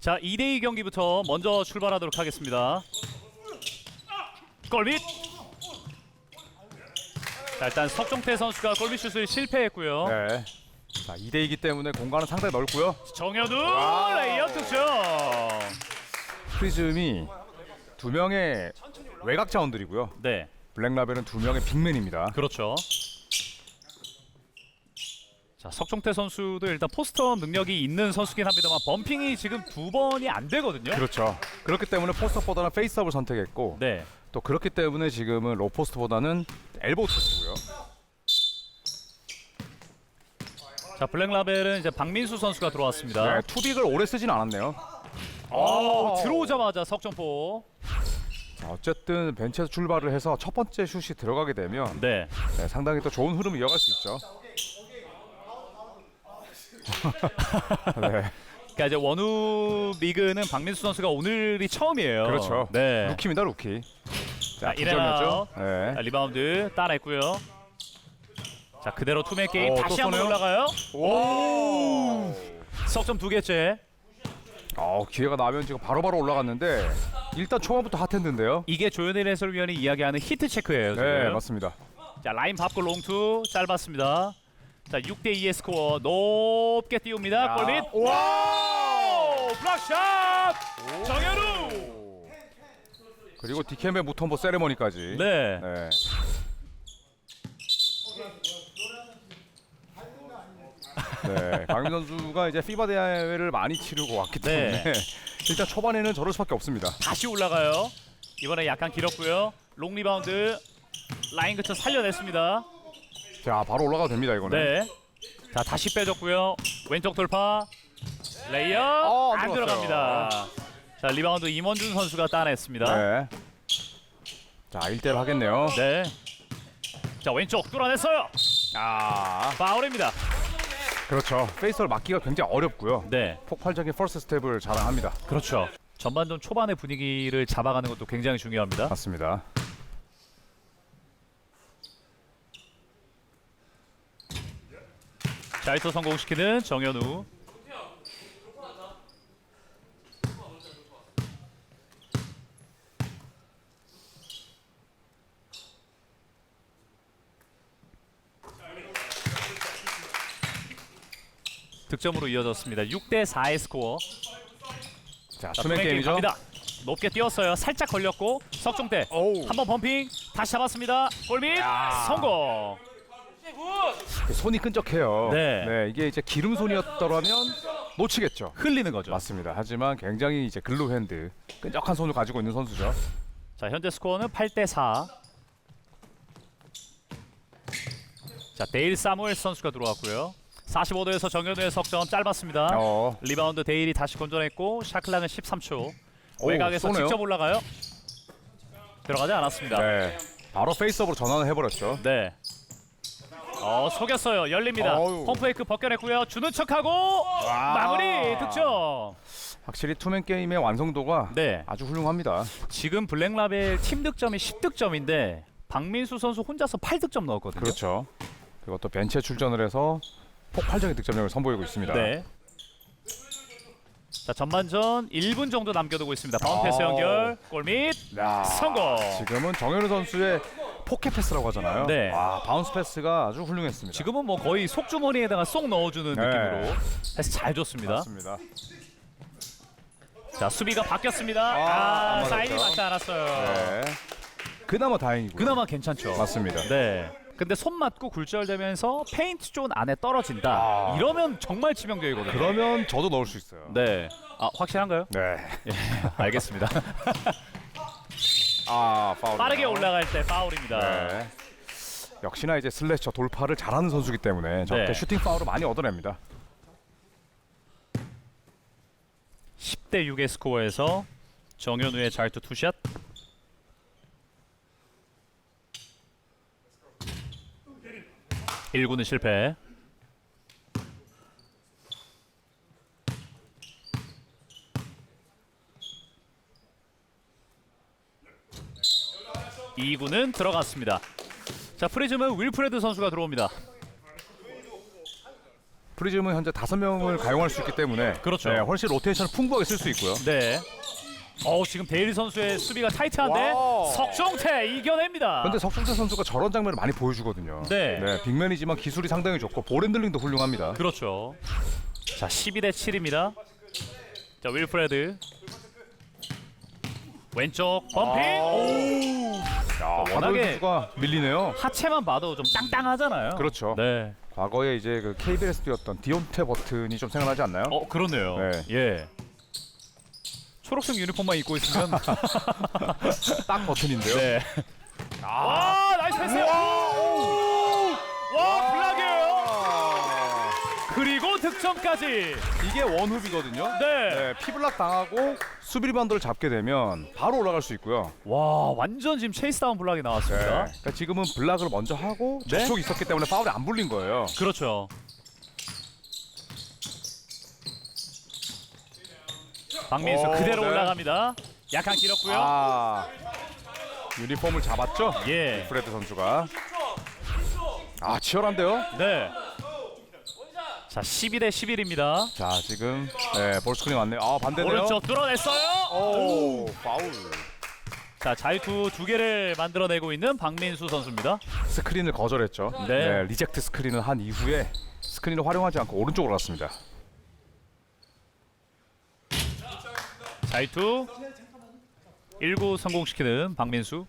자 2대2 경기부터 먼저 출발하도록 하겠습니다. 골밑. 자 일단 석종태 선수가 골밑슛을 실패했고요. 네. 자, 2대 2기 때문에 공간은 상당히 넓고요. 정현우 레이업 득점. 프리즘이 두 명의 외곽 자원들이고요. 네, 블랙라벨은 두 명의 빅맨입니다. 그렇죠. 자 석종태 선수도 일단 포스트업 능력이 있는 선수긴 합니다만 범핑이 지금 두 번이 안 되거든요. 그렇죠. 그렇기 때문에 포스트보다는 페이스업을 선택했고 네. 또 그렇기 때문에 지금은 로우 포스트보다는 엘보우 토스고요. 자 블랙라벨은 이제 박민수 선수가 들어왔습니다. 네, 투빅을 오래 쓰진 않았네요. 오, 들어오자마자 석점포. 자, 어쨌든 벤치에서 출발을 해서 첫 번째 슛이 들어가게 되면 네. 네, 상당히 또 좋은 흐름을 이어갈 수 있죠. 네, 그러니까 이제 원우 리그는 박민수 선수가 오늘이 처음이에요. 그렇죠. 네. 루키입니다, 루키. 자. 점이었죠? 네. 자, 리바운드 따냈고요. 자, 그대로 투맨 게임 어, 또 다시 한번 쏘네요? 올라가요. 오! 석점 두 개째. 어, 기회가 나면 지금 바로바로 올라갔는데 일단 초반부터 핫핸드인데요. 이게 조현일 해설위원이 이야기하는 히트 체크예요. 지금. 네, 맞습니다. 자, 라인 밟고 롱투 짧았습니다. 자, 6대 2의 스코어 높게 띄웁니다. 야. 골밑. 와! 블락샷! 정현우! 그리고 디캠의 무턴보 세레머니까지. 네. 네. 네, 박민 선수가 이제 피바 대회를 많이 치르고 왔기 네. 때문에 일단 초반에는 저럴 수밖에 없습니다. 다시 올라가요. 이번에 약간 길었고요. 롱 리바운드 라인 그쳐 살려냈습니다. 자, 바로 올라가도 됩니다 이거는. 네. 자 다시 빼줬고요. 왼쪽 돌파 레이업 어, 안 안 들어갔어요. 들어갑니다. 자 리바운드 임원준 선수가 따냈습니다. 네. 자, 1대1 하겠네요. 네. 자 왼쪽 뚫어냈어요. 아, 파울입니다. 그렇죠. 페이스를 막기가 굉장히 어렵고요. 네. 폭발적인 퍼스트 스텝을 자랑합니다. 그렇죠. 전반전 초반의 분위기를 잡아가는 것도 굉장히 중요합니다. 맞습니다. 자이터 성공시키는 정현우. 득점으로 이어졌습니다. 6대 4의 스코어. 자, 투맨 게임 게임이죠. 갑니다. 높게 뛰었어요. 살짝 걸렸고 석종대 오우. 한번 범핑 다시 잡았습니다. 골밑 성공. 손이 끈적해요. 네. 이게 이제 기름 손이었더라면 놓치겠죠. 흘리는 거죠. 맞습니다. 하지만 굉장히 이제 글로 핸드, 끈적한 손을 가지고 있는 선수죠. 자 현재 스코어는 8대 4. 자 데일 사무엘 선수가 들어왔고요. 45도에서 정현우의 석점 짧았습니다. 어, 리바운드 데일이 다시 건져냈고 샤클락은 13초. 오, 외곽에서 쏘네요. 직접 올라가요. 들어가지 않았습니다. 네. 바로 페이스업으로 전환을 해버렸죠. 네. 어 속였어요. 열립니다. 어우. 펌프웨이크 벗겨냈고요. 주는 척하고 마무리 득점. 확실히 투맨 게임의 완성도가 네. 아주 훌륭합니다. 지금 블랙라벨 팀 득점이 10득점인데 박민수 선수 혼자서 8득점 넣었거든요. 그렇죠. 그리고 또 벤치에 출전을 해서 폭발적인 득점력을 선보이고 있습니다. 네. 자 전반전 1분 정도 남겨두고 있습니다. 바운 패스 아우. 연결 골밑 야, 성공. 지금은 정현우 선수의 포켓 패스라고 하잖아요. 네. 와, 바운스 패스가 아주 훌륭했습니다. 지금은 뭐 거의 속주머니에다가 쏙 넣어주는 네. 느낌으로 패스 잘 줬습니다. 맞습니다. 자 수비가 바뀌었습니다. 아, 아, 안 사인이 맞았죠. 맞지 않았어요. 네. 그나마 다행이고. 그나마 괜찮죠. 맞습니다. 네. 근데 손 맞고 굴절되면서 페인트 존 안에 떨어진다. 아. 이러면 정말 치명적이거든요. 그러면 저도 넣을 수 있어요. 네. 아 확실한가요? 네. 예, 알겠습니다. 아, 파울. 빠르게 올라갈 때 파울입니다. 네. 역시나 이제 슬래셔 돌파를 잘하는 선수기 때문에 저렇게 네. 슈팅 파울을 많이 얻어냅니다. 10대 6의 스코어에서 정현우의 잘투 투샷. 일구는 실패. 이구는 들어갔습니다. 자 프리즘은 윌프레드 선수가 들어옵니다. 프리즘은 현재 다섯 명을 가용할 수 있기 때문에 그렇죠. 네, 훨씬 로테이션을 풍부하게 쓸 수 있고요. 네. 어 지금 데일리 선수의 수비가 타이트한데 와우. 석정태 이겨냅니다. 근데 석준태 선수가 저런 장면을 많이 보여주거든요. 네. 빅맨이지만 기술이 상당히 좋고 볼핸들링도 훌륭합니다. 그렇죠. 자 12 대 7입니다. 자 윌프레드 왼쪽 범핑. 아. 오. 야, 워낙에- 하드가 밀리네요. 하체만 봐도 좀 땅땅하잖아요. 그렇죠. 네. 과거에 이제 그 KBS 뛰었던 디온테 버튼이 좀 생각나지 않나요? 어 그렇네요. 네. 예. 초록색 유니폼만 입고 있으면 딱 버튼인데요. 네. 아 득점까지. 이게 원훅이거든요. 네. 네, 피블락 당하고 수비 리바운드를 잡게 되면 바로 올라갈 수 있고요. 와 완전 지금 체이스 다운 블락이 네. 나왔습니다. 그러니까 지금은 블락을 먼저 하고 네? 접촉이 있었기 때문에 파울이 안 불린 거예요. 그렇죠. 박민수 오, 그대로 네. 올라갑니다. 약간 길었고요. 아 유니폼을 잡았죠? 예. 프레드 선수가 아 치열한데요? 네. 자 12대 11입니다. 자 지금 네, 볼 스크린 왔네요. 아 반대네요. 오른쪽 뚫어냈어요. 오 파울. 자 자유투 두 개를 만들어내고 있는 박민수 선수입니다. 스크린을 거절했죠. 네. 리젝트 스크린을 한 이후에 스크린을 활용하지 않고 오른쪽으로 갔습니다. 자유투 1구 성공시키는 박민수.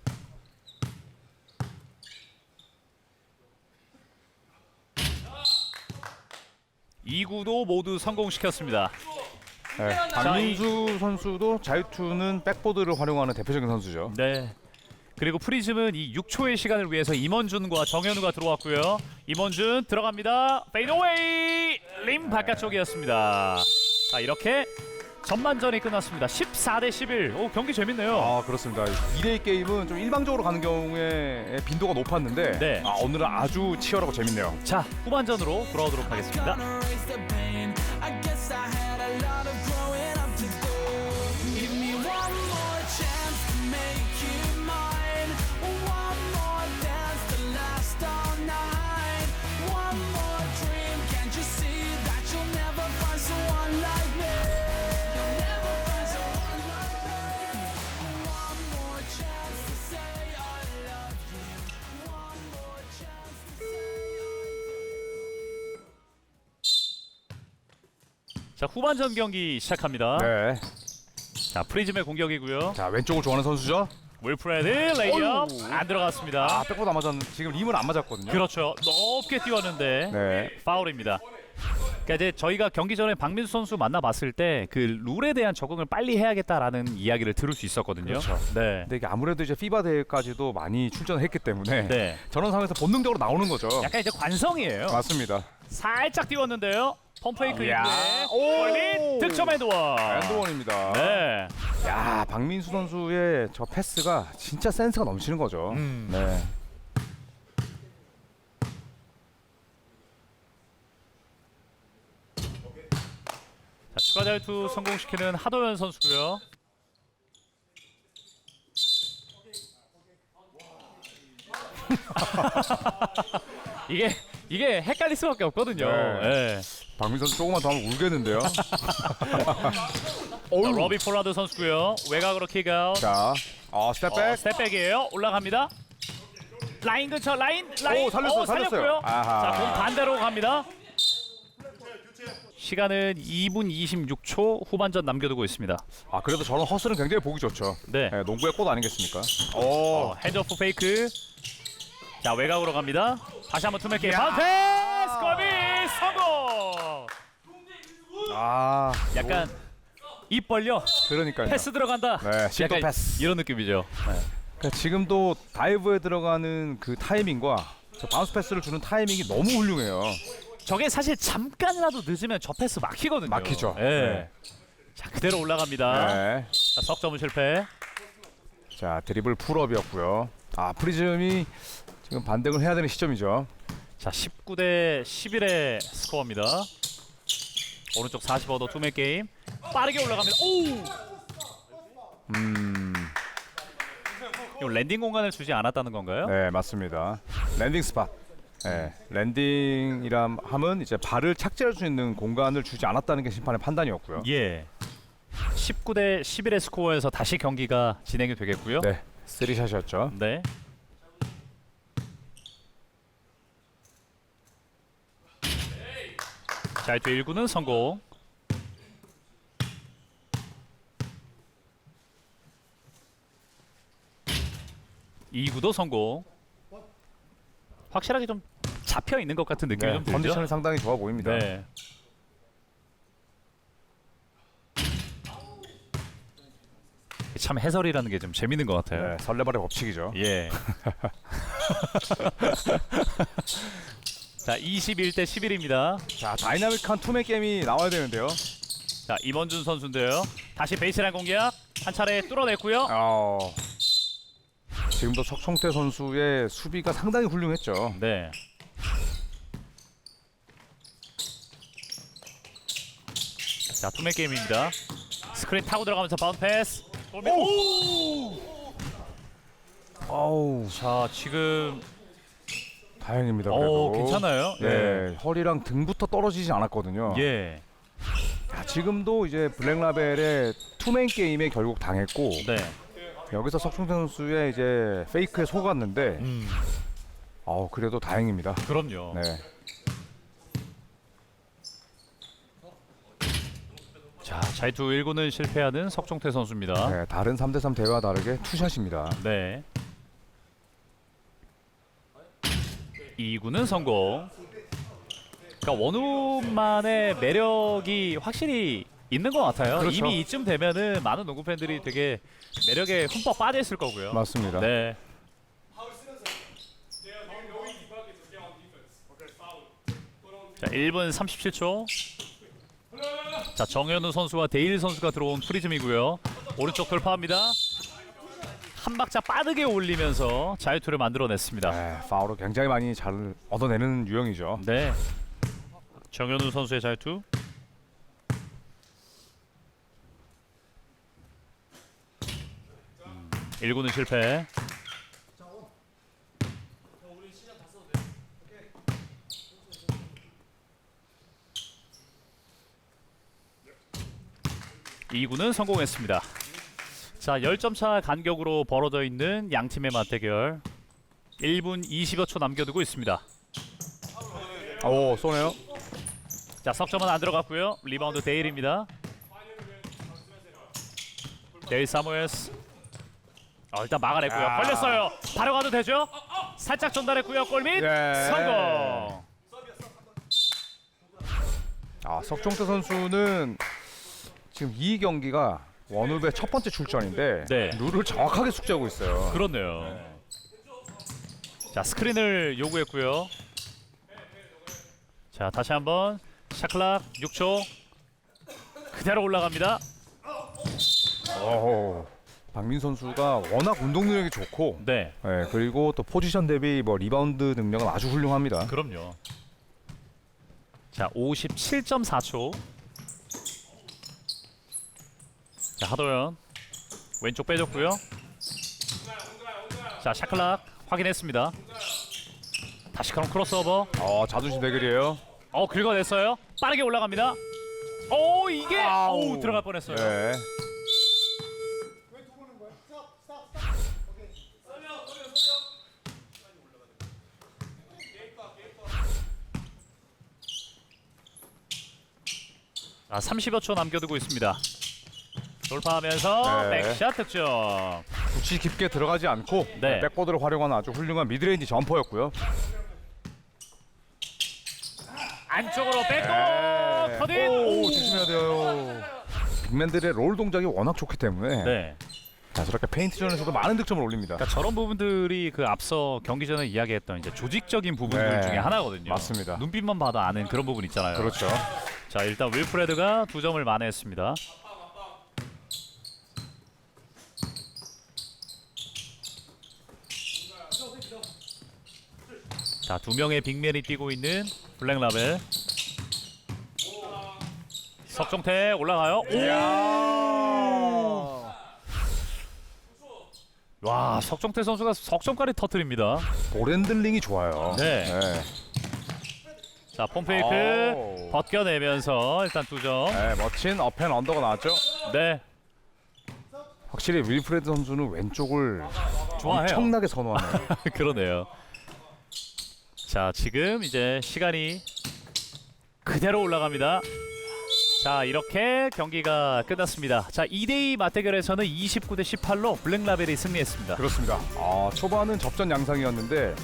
이구도 모두 성공시켰습니다. 네, 박민수 선수도 자유투는 백보드를 활용하는 대표적인 선수죠. 네. 그리고 프리즘은 이 6초의 시간을 위해서 임원준과 정현우가 들어왔고요. 임원준 들어갑니다. 페이드웨이 림 바깥쪽이었습니다. 자 이렇게 전반전이 끝났습니다. 14대 11. 오 경기 재밌네요. 아 그렇습니다. 2대2 게임은 좀 일방적으로 가는 경우에 빈도가 높았는데 네. 아, 오늘은 아주 치열하고 재밌네요. 자 후반전으로 돌아오도록 하겠습니다. 후반전 경기 시작합니다. 네. 자 프리즘의 공격이고요. 자 왼쪽을 좋아하는 선수죠. 윌프레드 레이업. 안 들어갔습니다. 아 백보드 안 맞았는 지금 림은 안 맞았거든요. 그렇죠. 높게 띄웠는데 네. 파울입니다. 그러니까 이제 저희가 경기 전에 박민수 선수 만나봤을 때 그 룰에 대한 적응을 빨리 해야겠다라는 이야기를 들을 수 있었거든요. 그렇죠. 네. 근데 이게 아무래도 이제 피바 대회까지도 많이 출전을 했기 때문에 네. 저런 상황에서 본능적으로 나오는 거죠. 약간 이제 관성이에요. 맞습니다. 살짝 띄웠는데요. 펌페이크 이야. 이후에 오. 골밑 득점 헤드원. 엔드원입니다. 네. 야 박민수 선수의 저 패스가 진짜 센스가 넘치는 거죠. 음. 네. 자, 추가 자유투 성공시키는 하도현 선수고요. 이게 이게 헷갈릴 수밖에 없거든요. 네. 예. 박민수 선수 조금만 더 하면 울겠는데요. 어, 러비 폴라드 선수고요. 외곽으로 킥아웃. 자, 어, 스텝백. 어, 스텝백이에요. 올라갑니다. 라인 근처 라인 라인 오, 살렸어요, 어, 살렸어요. 살렸고요. 아하. 자, 공 반대로 갑니다. 시간은 2분 26초 후반전 남겨두고 있습니다. 아 그래도 저런 허슬은 굉장히 보기 좋죠. 네. 네, 농구의 꽃 아니겠습니까? 어, 핸드오프 페이크. 자 외곽으로 갑니다. 다시 한번 투맥 게임. 바운스 스커비 성공. 아, 약간 입 벌려 그러니까요. 패스 들어간다. 네, 실도 약간 패스. 이런 느낌이죠. 네. 그러니까 지금도 다이브에 들어가는 그 타이밍과 저 바운스 패스를 주는 타이밍이 너무 훌륭해요. 저게 사실 잠깐이라도 늦으면 저 패스 막히거든요. 막히죠. 예. 네. 자 그대로 올라갑니다. 네. 자, 석점은 실패. 자, 드리블 풀업이었고요. 아, 프리즘이 지금 반등을 해야 되는 시점이죠. 자 19 대 11의 스코어입니다. 오른쪽 45도 투맨 게임 빠르게 올라갑니다. 오! 음, 랜딩 공간을 주지 않았다는 건가요? 네, 맞습니다. 랜딩 스팟. 예, 랜딩이람 함은 이제 발을 착지할 수 있는 공간을 주지 않았다는 게 심판의 판단이었고요. 예. 19대 11의 스코어에서 다시 경기가 진행이 되겠고요. 네, 쓰리샷이었죠. 네. 자, 또 1구는 성공. 이구도 성공. 확실하게 좀 잡혀 있는 것 같은 느낌이 네, 좀 들죠. 컨디션이 상당히 좋아 보입니다. 네. 참 해설이라는 게 좀 재밌는 것 같아요. 네, 설레발의 법칙이죠. 예. 자, 21대 11입니다. 자, 다이나믹한 투맨 게임이 나와야 되는데요. 자, 임원준 선수인데요. 다시 베이스라인 공략 한 차례 뚫어냈고요. 어, 지금도 석청태 선수의 수비가 상당히 훌륭했죠. 네. 자, 투맨 게임입니다. 스크린 타고 들어가면서 바운드 패스. 어우, 자, 지금 다행입니다. 어, 그래도. 괜찮아요. 네, 허리랑 등부터 떨어지지 않았거든요. 예. 자, 지금도 이제 블랙라벨의 투맨 게임에 결국 당했고 네. 여기서 석충태 선수의 이제 페이크에 속았는데 음. 어 그래도 다행입니다. 그럼요. 네. 자, 자이투 1구는 실패하는 석종태 선수입니다. 네, 다른 3대3 대회와 다르게 투샷입니다. 네. 2구는 성공. 그러니까 원우만의 매력이 확실히 있는 것 같아요. 그렇죠. 이미 이쯤 되면은 많은 농구 팬들이 되게 매력에 흠뻑 빠져 있을 거고요. 맞습니다. 네. 자, 1분 37초. 자, 정현우 선수와 데일 선수가 들어온 프리즘이고요. 오른쪽 돌파합니다. 한 박자 빠르게 올리면서 자유투를 만들어냈습니다. 네, 파울을 굉장히 많이 잘 얻어내는 유형이죠. 네. 정현우 선수의 자유투. 음, 1구는 실패. 이구는 성공했습니다. 자, 10점 차 간격으로 벌어져 있는 양 팀의 맞대결. 1분 20여 초 남겨두고 있습니다. 오 쏘네요. 자 석점은 안 들어갔고요. 리바운드 데일입니다. 데일 사무엘스. 어, 일단 막아냈고요. 야. 걸렸어요. 바로 가도 되죠? 살짝 전달했고요. 골밑 예. 성공. 아 석종태 선수는 지금 이 경기가 원우배 첫 번째 출전인데 네. 룰을 정확하게 숙지하고 있어요. 그렇네요. 자 스크린을 요구했고요. 자 다시 한번 샤클락 6초 그대로 올라갑니다. 오, 박민 선수가 워낙 운동 능력이 좋고 네, 네, 그리고 또 포지션 대비 뭐 리바운드 능력은 아주 훌륭합니다. 그럼요. 자 57.4초. 자 하도현 왼쪽 빼줬고요. 자 샤클락 확인했습니다. 다시 그럼 크로스오버. 어, 자존심 대결이에요. 어 긁어냈어요. 빠르게 올라갑니다. 오 이게 아우. 오 들어갈 뻔했어요. 네. 자 30여 초 남겨두고 있습니다. 돌파하면서 네. 백샷 득점. 굳이 깊게 들어가지 않고 네. 백보드를 활용하는 아주 훌륭한 미드레인지 점퍼였고요. 안쪽으로 빼고 네. 커딘. 오, 오. 조심해야 돼요. 빅맨들의 롤 동작이 워낙 좋기 때문에 네. 자, 저렇게 페인트전에서도 많은 득점을 올립니다. 그러니까 저런 부분들이 그 앞서 경기 전에 이야기했던 이제 조직적인 부분들 네. 중에 하나거든요. 맞습니다. 눈빛만 봐도 아는 그런 부분 있잖아요. 그렇죠. 자 일단 윌프레드가 두 점을 만회했습니다. 자 두 명의 빅맨이 뛰고 있는 블랙라벨. 석정태 올라가요. 오! 와 석정태 선수가 석점까지 터트립니다. 볼 핸들링이 좋아요. 네. 자 폼페이크 아우. 벗겨내면서 일단 두 점. 네, 멋진 어펜 언더가 나왔죠. 네 확실히 윌프레드 선수는 왼쪽을 좋아해요. 엄청나게 선호하네요. 그러네요. 자 지금 이제 시간이 그대로 올라갑니다. 자 이렇게 경기가 끝났습니다. 자 2대2 맞대결에서는 29대 18로 블랙라벨이 승리했습니다. 그렇습니다. 아, 초반은 접전 양상이었는데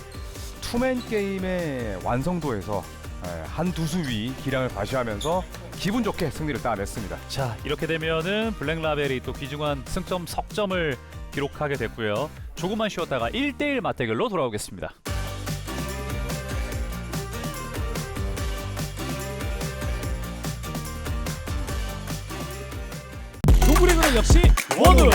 투맨 게임의 완성도에서 예, 한 두 수 위 기량을 과시하면서 기분 좋게 승리를 따냈습니다. 자 이렇게 되면은 블랙라벨이 또 귀중한 승점 석점을 기록하게 됐고요. 조금만 쉬었다가 1대1 맞대결로 돌아오겠습니다. 역시 원우